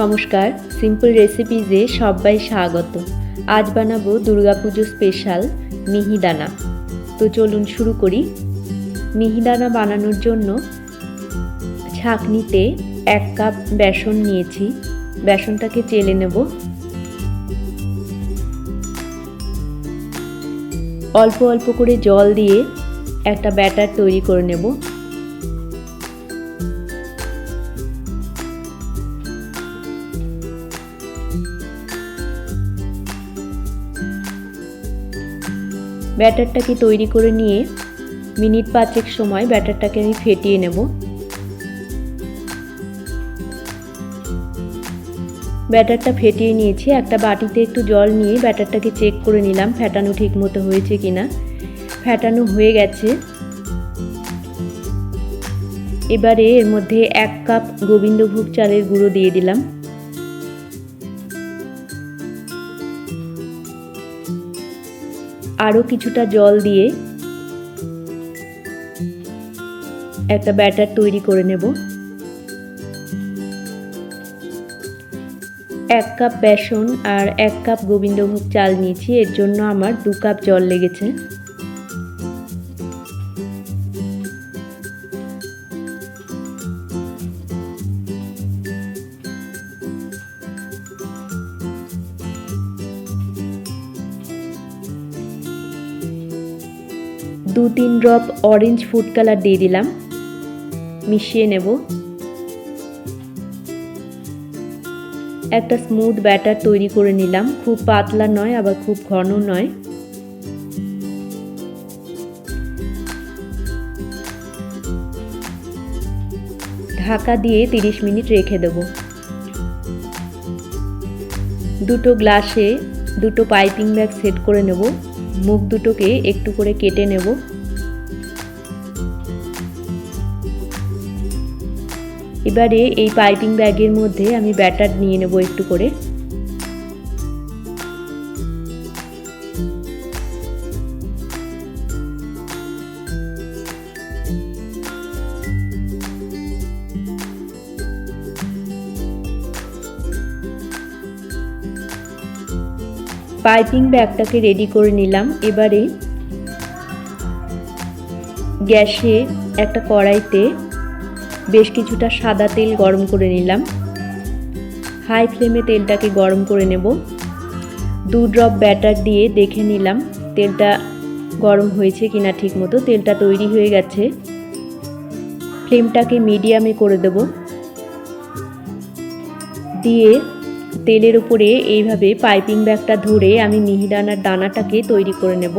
নমস্কার সিম্পল রেসিপিজে সবাই স্বাগত। আজ বানাবো দুর্গাপুজো স্পেশাল মিহিদানা তো চলুন শুরু করি। মিহিদানা বানানোর জন্য ছাঁকনিতে এক কাপ বেসন নিয়েছি। বেসনটাকে চেলে নেব। অল্প অল্প করে জল দিয়ে একটা ব্যাটার তৈরি করে নেব। ব্যাটারটাকে তৈরি করে নিয়ে মিনিট পাঁচেক সময় ব্যাটারটাকে আমি ফেটিয়ে নেব। ব্যাটারটা ফেটিয়ে নিয়েছি। একটা বাটিতে একটু জল নিয়ে ব্যাটারটাকে চেক করে নিলাম ফ্যাটানো ঠিক মতো হয়েছে কি না ফ্যাটানো হয়ে গেছে। এবারে এর মধ্যে এক কাপ গোবিন্দভোগ চালের গুঁড়ো দিয়ে দিলাম। আরও কিছুটা জল দিয়ে একটা ব্যাটার তৈরি করে নেব। এক কাপ বেসন আর এক কাপ গোবিন্দভোগ চাল নিয়েছি, এর জন্য আমার দু কাপ জল লেগেছে। দু তিন ড্রপ অরেঞ্জ ফুড কালার দিয়ে দিলাম। মিশিয়ে নেব। একটা স্মুথ ব্যাটার তৈরি করে নিলাম। খুব পাতলা নয়, আবার খুব ঘন নয়। ঢাকা দিয়ে 30 মিনিট রেখে দেব। দুটো গ্লাসে দুটো পাইপিং ব্যাগ সেট করে নেব। মুখ দুটোকে একটু করে কেটে নেব। এবারে এই পাইপিং ব্যাগের মধ্যে আমি ব্যাটার নিয়ে নেব একটু করে। পাইপিং ব্যাগটাকে রেডি করে নিলাম। এবারে গ্যাসে একটা কড়াইতে বেশ কিছুটা সাদা তেল গরম করে নিলাম। হাই ফ্লেমে তেলটাকে গরম করে নেব। দু ড্রপ ব্যাটার দিয়ে দেখে নিলাম তেলটা গরম হয়েছে কিনা ঠিক মতো তেলটা তৈরি হয়ে গেছে। ফ্লেমটাকে মিডিয়ামে করে দেব। দিয়ে তেলের উপরে এইভাবে পাইপিং ব্যাগটা ধরে আমি মিহিদানার দানাটাকে তৈরি করে নেব।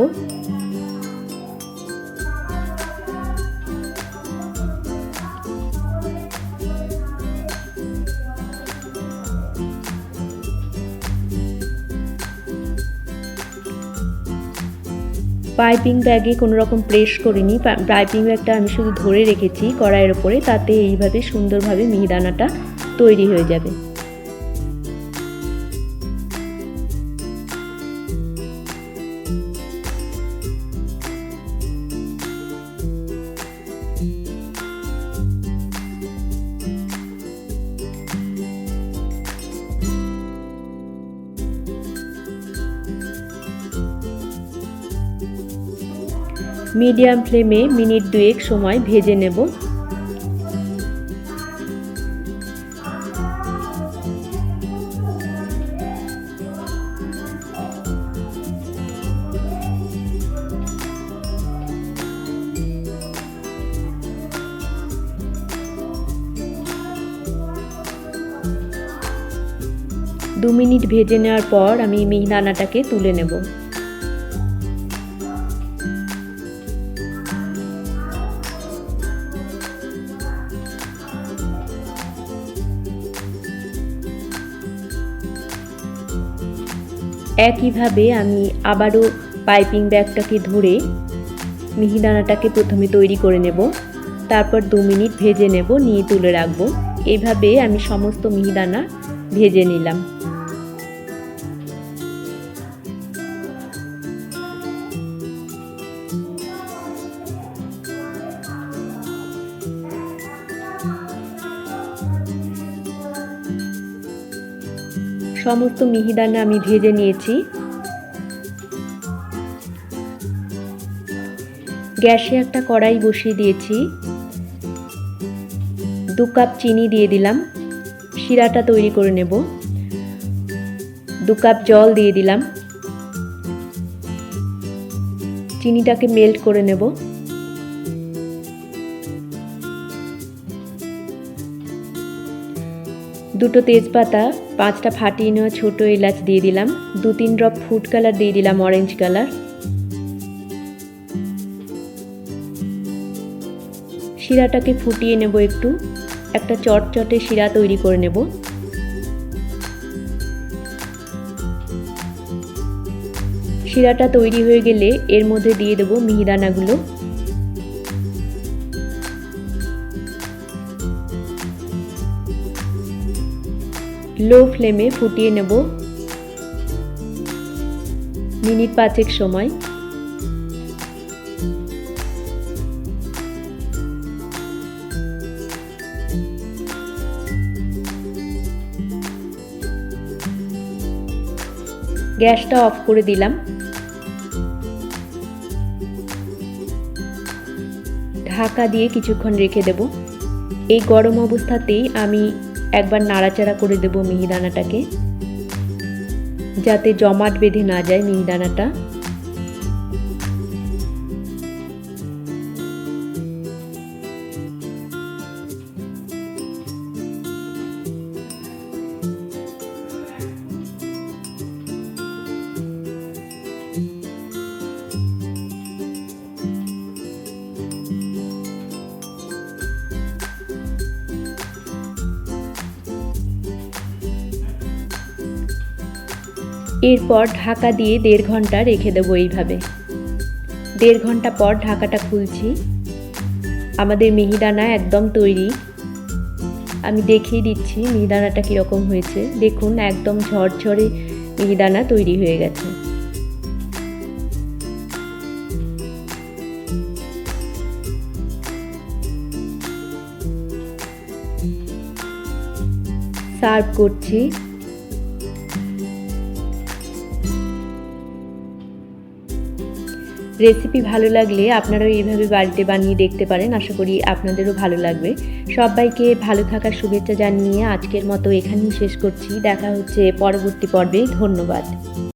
পাইপিং ব্যাগে কোনো রকম প্রেস করিনি। পাইপিং ব্যাগটা আমি শুধু ধরে রেখেছি কড়াইয়ের ওপরে তাতে এইভাবে সুন্দরভাবে মিহিদানাটা তৈরি হয়ে যাবে। মিডিয়াম ফ্লেমে মিনিট দুয়েক সময় ভেজে নেব। দু মিনিট ভেজে নেওয়ার পর আমি মিহিদানাটাকে তুলে নেব। একইভাবে আমি আবারও পাইপিং ব্যাগটাকে ধরে মিহিদানাটাকে প্রথমে তৈরি করে নেব। তারপর দু মিনিট ভেজে নেব, নিয়ে তুলে রাখব। এইভাবে আমি সমস্ত মিহিদানা ভেজে নিলাম। সমস্ত মিহিদানা আমি ভেজে নিয়েছি। গ্যাসে একটা কড়াই বসিয়ে দিয়েছি। দু কাপ চিনি দিয়ে দিলাম। শিরাটা তৈরি করে নেব। দু কাপ জল দিয়ে দিলাম। চিনিটাকে মেল্ট করে নেব। দুটো তেজপাতা, পাঁচটা ফাটিয়ে নেওয়া ছোটো এলাচ দিয়ে দিলাম, দু তিন ড্রপ ফুড কালার দিয়ে দিলাম অরেঞ্জ কালার শিরাটাকে ফুটিয়ে নেব একটু, একটা চটচটে শিরা তৈরি করে নেব। শিরাটা তৈরি হয়ে গেলে এর মধ্যে দিয়ে দেবো মিহিদানাগুলো। লো ফ্লেমে ফুটিয়ে নেব। মিনিট পাঁচেক সময়। গ্যাসটা অফ করে দিলাম। ঢাকা দিয়ে কিছুক্ষণ রেখে দেব। এই গরম অবস্থাতেই আমি একবার নাড়াচাড়া করে দেব মিহিদানাটাকে। যাতে জমাট বেঁধে না যায় মিহিদানাটা। এরপর ঢাকা দিয়ে দেড় ঘণ্টা রেখে দেবো এইভাবে। দেড় ঘণ্টা পর ঢাকাটা খুলছি। আমাদের মিহিদানা একদম তৈরি। আমি দেখিয়ে দিচ্ছি মিহিদানাটা কীরকম হয়েছে। দেখুন, একদম ঝরঝরে মিহিদানা তৈরি হয়ে গেছে। সার্ভ করছি। রেসিপি ভালো লাগলে আপনারাও এইভাবে বাড়িতে বানিয়ে দেখতে পারেন। আশা করি আপনাদেরও ভালো লাগবে। সবাইকে ভালো থাকার শুভেচ্ছা জানিয়ে আজকের মতো এখানেই শেষ করছি। দেখা হচ্ছে পরবর্তী পর্বে। ধন্যবাদ।